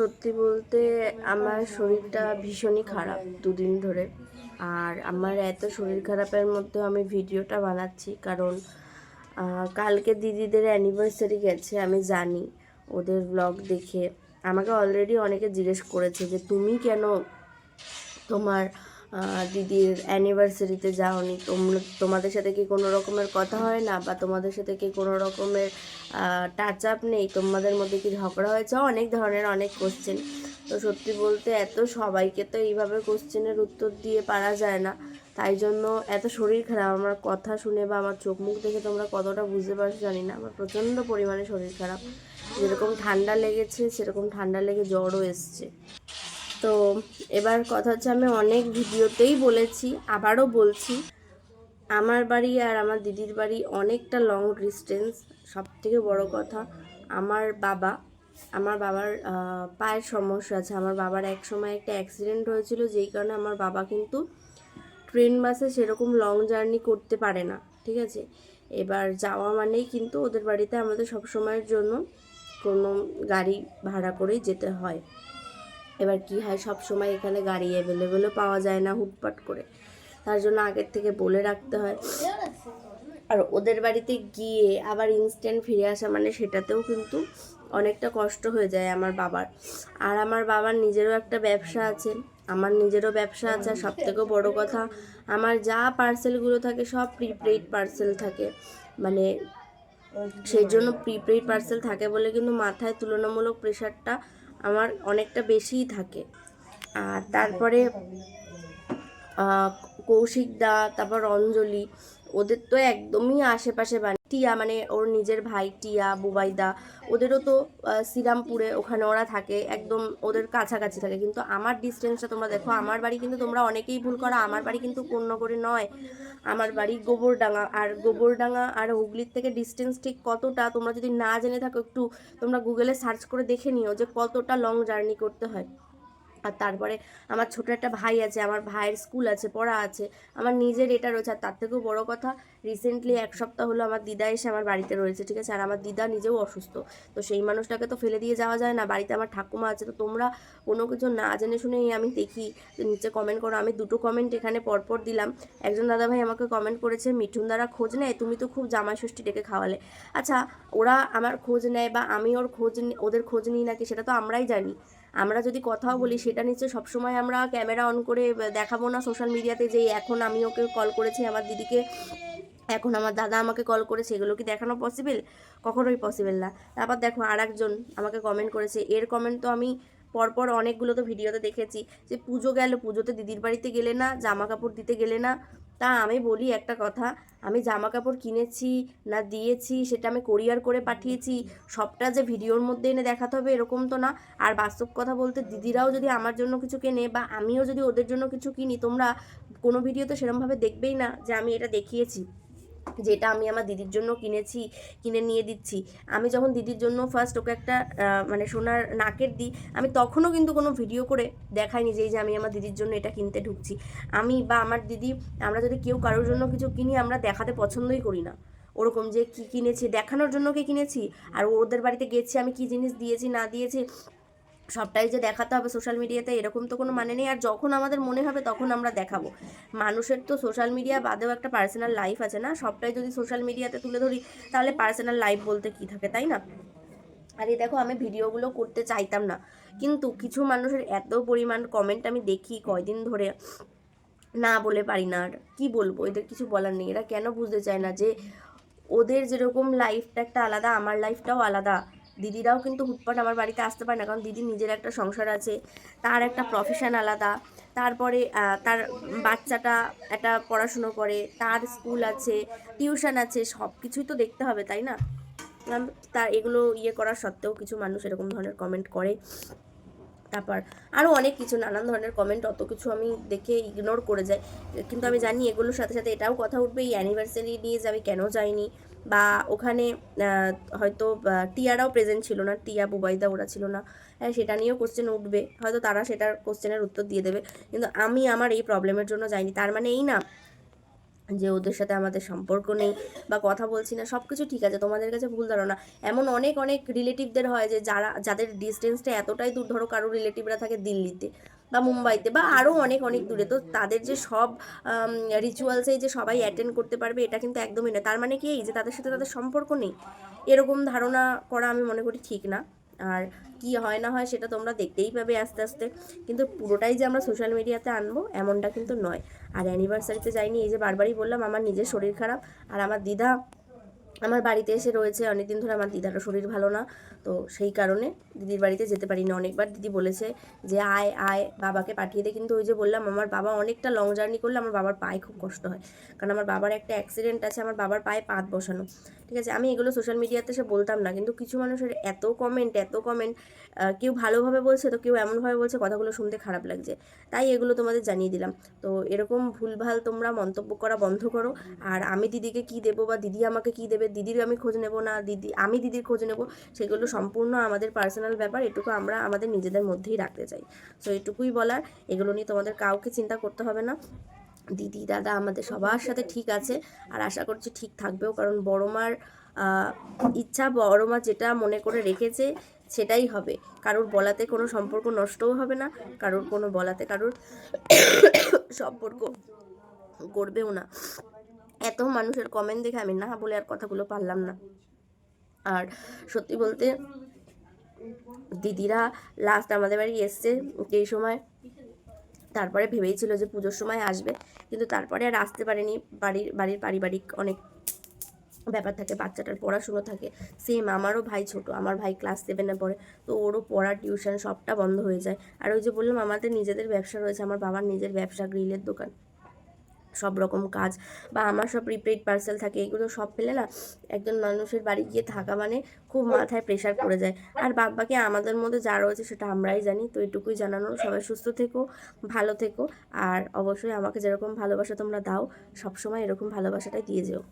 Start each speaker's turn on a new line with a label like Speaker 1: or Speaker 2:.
Speaker 1: সত্যি বলতে আমার শরীরটা ভীষণই খারাপ দুদিন ধরে। আর আমার এত শরীর খারাপের মধ্যে আমি ভিডিওটা বানাচ্ছি কারণ কালকে দিদিদের অ্যানিভার্সারি গেছে, আমি জানি ওদের ব্লগ দেখে। আমাকে অলরেডি অনেকে জিজ্ঞেস করেছে যে, তুমি কেন তোমার দিদির অ্যানিভার্সারিতে যাওনি। তোমাদের সাথে কি কোনো রকমের কথা হয় না? বা তোমাদের সাথে কি কোনো রকমের টাচ আপ নেই? তোমাদের মধ্যে কি ঝগড়া হয়েছে? অনেক ধরনের, অনেক কোশ্চেন তো সত্যি বলতে এত সবাইকে তো এইভাবে কোশ্চেনের উত্তর দিয়ে পারা যায় না। তাই জন্য এত শরীর খারাপ। আমার কথা শুনে বা আমার চোখ মুখ দেখে তোমরা কতটা বুঝতে পারছ জানি না। আমার প্রচণ্ড পরিমাণে শরীর খারাপ। যেরকম ঠান্ডা লেগেছে, সেরকম ঠান্ডা লেগে জ্বরও এসছে। তো এবার কথা হচ্ছে আমি অনেক ভিডিওতেই বলেছি, আবারও বলছি, আমার বাড়ি আর আমার দিদির বাড়ি অনেকটা লং ডিস্টেন্স সব থেকে বড়ো কথা, আমার বাবা, আমার বাবার পায়ের সমস্যা আছে। আমার বাবার এক সময় একটা অ্যাক্সিডেন্ট হয়েছিল, যেই কারণে আমার বাবা কিন্তু ট্রেন বাসে সেরকম লং জার্নি করতে পারে না, ঠিক আছে? এবার যাওয়া মানেই কিন্তু ওদের বাড়িতে আমাদের সব সময়ের জন্য কোনো গাড়ি ভাড়া করেই যেতে হয়। এবার কি হয়, সব সময় এখানে গাড়ি অ্যাভেলেবেলও পাওয়া যায় না হুটপাট করে। তার জন্য আগের থেকে বলে রাখতে হয়। আর ওদের বাড়িতে গিয়ে আবার ইনস্ট্যান্ট ফিরে আসা মানে সেটাতেও কিন্তু অনেকটা কষ্ট হয়ে যায় আমার বাবার। আর আমার বাবার নিজেরও একটা ব্যবসা আছে। আমার নিজেরও ব্যবসা আছে। আর সব থেকেও বড় কথা, আমার যা পার্সেলগুলো থাকে সব প্রিপেইড পার্সেল থাকে। মানে সেই জন্য প্রিপেইড পার্সেল থাকে বলে কিন্তু মাথায় তুলনামূলক প্রেশারটা আমার অনেকটা বেশিই থাকে। আর তারপরে কৌশিক দা তারপর অঞ্জলি ওদের তো একদমই আশেপাশে বাড়ি। টিয়া মানে ওর নিজের ভাই টিয়া, বুবাইদা, ওদেরও তো শ্রীরামপুরে ওখানে ওরা থাকে, একদম ওদের কাছাকাছি থাকে। কিন্তু আমার ডিস্টেন্সটা তোমরা দেখো, আমার বাড়ি কিন্তু তোমরা অনেকেই ভুল করো, আমার বাড়ি কিন্তু পূর্ণগরে নয়। আমার বাড়ি গোবরডাঙ্গা, আর গোবরডাঙ্গা আর হুগলির থেকে ডিস্টেন্স ঠিক কতটা, তোমরা যদি না জেনে থাকো একটু, তোমরা গুগলে সার্চ করে দেখে নিও যে কতটা লং জার্নি করতে হয়। আর তারপরে আমার ছোট একটা ভাই আছে, আমার ভাইয়ের স্কুল আছে, পড়া আছে, আমার নিজের এটা রয়েছে। আর তার থেকেও বড় কথা রিসেন্টলি এক সপ্তাহ হলো আমার দিদা এসে আমার বাড়িতে রয়েছে, ঠিক আছে? আর আমার দিদা নিজেও অসুস্থ। তো সেই মানুষটাকে তো ফেলে দিয়ে যাওয়া যায় না। বাড়িতে আমার ঠাকুমা আছে, তো তোমরা কোনো কিছু না জেনে শুনেই আমি দেখি। নিচে কমেন্ট করো। আমি দুটো কমেন্ট এখানে পরপর দিলাম। একজন দাদাভাই আমাকে কমেন্ট করেছে, মিঠুন দ্বারা খোঁজ নেয়? তুমি তো খুব জামাই ষষ্ঠী ডেকে খাওয়ালে। আচ্ছা ওরা আমার খোঁজ নেয় বা আমি ওর খোঁজ ওদের খোঁজ নিই নাকি, সেটা তো আমরাই জানি। আমরা যদি কথাও বলি সেটা নিশ্চয় সবসময় আমরা ক্যামেরা অন করে দেখাবো না সোশ্যাল মিডিয়াতে যে এখন আমি ওকে কল করেছি আমার দিদিকে এখন আমার দাদা আমাকে কল করেছে এগুলো কি দেখানো পসিবল কখনোই পসিবল না। তারপর দেখো আর একজন আমাকে কমেন্ট করেছে এর কমেন্ট তো আমি পরপর অনেকগুলো তো ভিডিওতে দেখেছি যে পুজো গেল পুজোতে দিদির বাড়িতে গেলে না জামা কাপড় দিতে গেলে না তা আমি বলি একটা কথা, আমি জামা কাপড় কিনেছি না দিয়েছি, সেটা আমি কোরিয়ার করে পাঠিয়েছি, সবটা যে ভিডিওর মধ্যে এনে দেখাতে হবে এরকম তো না। আর বাস্তব কথা বলতে দিদিরাও যদি আমার জন্য কিছু কেনে বা আমিও যদি ওদের জন্য কিছু কিনি, তোমরা কোনো ভিডিও তো সেরমভাবে দেখবেই না যে আমি এটা দেখিয়েছি। যেটা আমি আমার দিদির জন্য কিনেছি, কিনে নিয়ে দিচ্ছি। আমি যখন দিদির জন্য ফার্স্ট ওকে একটা মানে সোনার নাকের দিই, আমি তখনও কিন্তু কোনো ভিডিও করে দেখাইনি যে যে আমি আমার দিদির জন্য এটা কিনতে ঢুকছি। আমি বা আমার দিদি, আমরা যদি কেউ কারোর জন্য কিছু কিনি, আমরা দেখাতে পছন্দই করি না। ওরকম যে কি কিনেছি, দেখানোর জন্য কি কিনেছি? আর ওদের বাড়িতে গেছি, আমি কি জিনিস দিয়েছি, না দিয়েছি? সবটাই যে দেখাতে হবে সোশ্যাল মিডিয়াতে এরকম তো কোনো মানে নেই। আর যখন আমাদের মনে হবে, তখন আমরা দেখাবো। মানুষের তো সোশ্যাল মিডিয়া বাদেও একটা পার্সোনাল লাইফ আছে না? সবটাই যদি সোশ্যাল মিডিয়াতে তুলে ধরি, তাহলে পার্সোনাল লাইফ বলতে কি থাকে, তাই না? আর এই দেখো, আমি ভিডিওগুলো করতে চাইতাম না। কিন্তু কিছু মানুষের এত পরিমাণ কমেন্ট আমি দেখি কয়দিন ধরে। না বলে পারি না। আর কি বলব? এদের কিছু বলার নেই। এরা কেন বুঝতে চায় না যে, ওদের যেরকম লাইফটা একটা আলাদা, আমার লাইফটাও আলাদা। দিদিরাও কিন্তু হুটপাট আমার বাড়িতে আসতে পারে না, কারণ দিদির নিজের একটা সংসার আছে, তার একটা প্রফেশন আলাদা, তারপরে তার বাচ্চাটা একটা পড়াশুনো করে, তার স্কুল আছে টিউশন আছে সব কিছুই তো দেখতে হবে, তাই না? আম- তা এগুলো ইয়ে করার সত্ত্বেও কিছু মানুষ এরকম ধরনের কমেন্ট করে। তারপর আরও অনেক কিছু, নানান ধরনের কমেন্ট অত কিছু আমি দেখে ইগনোর করে যাই। কিন্তু আমি জানি এগুলোর সাথে সাথে এটাও কথা উঠবে, এই অ্যানিভার্সারি নিয়ে যে আমি কেন যাইনি বা ওখানে হয়তো টিয়ারাও প্রেজেন্ট ছিল না, টিয়া বুবাইদা ওরা ছিল না। হ্যাঁ সেটা নিয়েও কোশ্চেন উঠবে। হয়তো তারা সেটার কোশ্চেনের উত্তর দিয়ে দেবে। কিন্তু আমি আমার এই প্রবলেমের জন্য যাইনি। তার মানে এই না যে ওদের সাথে আমাদের সম্পর্ক নেই বা কথা বলছি না সব কিছু ঠিক আছে, তোমাদের কাছে ভুল ধারণা। এমন অনেক অনেক রিলেটিভদের হয় যে যারা, যাদের ডিস্টেন্সটা এতটাই দূর, ধরো কারও রিলেটিভরা থাকে দিল্লিতে। বা মুম্বাইতে বা আরও অনেক অনেক দূরে। তো তাদের যে সব রিচুয়ালসে যে সবাই অ্যাটেন্ড করতে পারবে, এটা কিন্তু একদমই না তার মানে কি এই যে তাদের সাথে তাদের সম্পর্ক নেই, এরকম ধারণা করা আমি মনে করি ঠিক না। আর কি হয় না হয় সেটা তোমরা দেখতেই পাবে আস্তে আস্তে। কিন্তু পুরোটাই যে আমরা সোশ্যাল মিডিয়াতে আনব, এমনটা কিন্তু নয়। আর অ্যানিভার্সারিতে যাইনি, এই যে বারবারই বললাম, আমার নিজের শরীর খারাপ, আর আমার দিদা আমার বাড়িতে এসে রয়েছে, অনেকদিন ধরে আমার দিদারও শরীর ভালো না, তো সেই কারণে দিদির বাড়িতে যেতে পারি পারিনি। অনেকবার দিদি বলেছে যে, আয় আয়, বাবাকে পাঠিয়ে দে। কিন্তু ওই যে বললাম, আমার বাবা অনেকটা লং জার্নি করলে আমার বাবার পায়ে খুব কষ্ট হয়। কারণ আমার বাবার একটা অ্যাক্সিডেন্ট আছে, আমার বাবার পায়ে পাত বসানো। ঠিক আছে? আমি এগুলো সোশ্যাল মিডিয়াতে সে বলতাম না। কিন্তু কিছু মানুষের এত কমেন্ট এত কমেন্ট কেউ ভালোভাবে বলছে তো কেউ এমনভাবে বলছে, কথাগুলো শুনতে খারাপ লাগছে। তাই এগুলো তোমাদের জানিয়ে দিলাম। তো এরকম ভুলভাল তোমরা মন্তব্য করা বন্ধ করো। আর আমি দিদিকে কি দেবো বা দিদি আমাকে কি দেবে দিদির আমি খোঁজ নেব না, দিদি, আমি দিদির খোঁজ নেব, সেগুলো সম্পূর্ণ আমাদের পার্সোনাল ব্যাপার। এটুকু আমরা আমাদের নিজেদের মধ্যেই রাখতে চাই। সো এটুকুই বলার। এগুলো নিয়ে তোমাদের কাউকে চিন্তা করতে হবে না। দিদি দাদা আমাদের সবার সাথে ঠিক আছে। আর আশা করছি ঠিক থাকবেও কারণ বড় মার ইচ্ছা বড় মা যেটা মনে করে রেখেছে সেটাই হবে। কারোর বলাতে কোনো সম্পর্ক নষ্টও হবে না কারোর কোনো বলাতে কারোর সম্পর্ক করবেও না। এত মানুষের কমেন্ট দেখে আমি না বলে আর কথাগুলো পারলাম না। আর সত্যি বলতে দিদিরা লাস্ট আমাদের বাড়ি এসছে এই সময় তারপরে ভেবেইছিল যে পুজোর সময় আসবে। কিন্তু তারপরে আর আসতে পারেনি। বাড়ির বাড়ির পারিবারিক অনেক ব্যাপার থাকে, বাচ্চাটার পড়াশুনো থাকে। সেম আমারও ভাই ছোট, আমার ভাই ক্লাস সেভেনে পড়ে। তো ওরও পড়া টিউশন সবটা বন্ধ হয়ে যায়। আর ওই যে বললাম, আমাদের নিজেদের ব্যবসা রয়েছে, আমার বাবার নিজের ব্যবসা, গ্রিলের দোকান। সব রকম কাজ বা আমার সব প্রিপেড পার্সেল থাকে, এগুলো সব ফেলে না একজন মানুষের বাড়ি গিয়ে থাকা মানে খুব মাথায় প্রেশার পড়ে যায়। আর বাদ বাকি আমাদের মধ্যে যা রয়েছে সেটা আমরাই জানি, তো এটুকুই জানানো। সবাই সুস্থ থেকো, ভালো থেকো, আর অবশ্যই আমাকে যেরকম ভালোবাসা তোমরা দাও, সবসময় এরকম ভালোবাসাটাই দিয়ে যেও।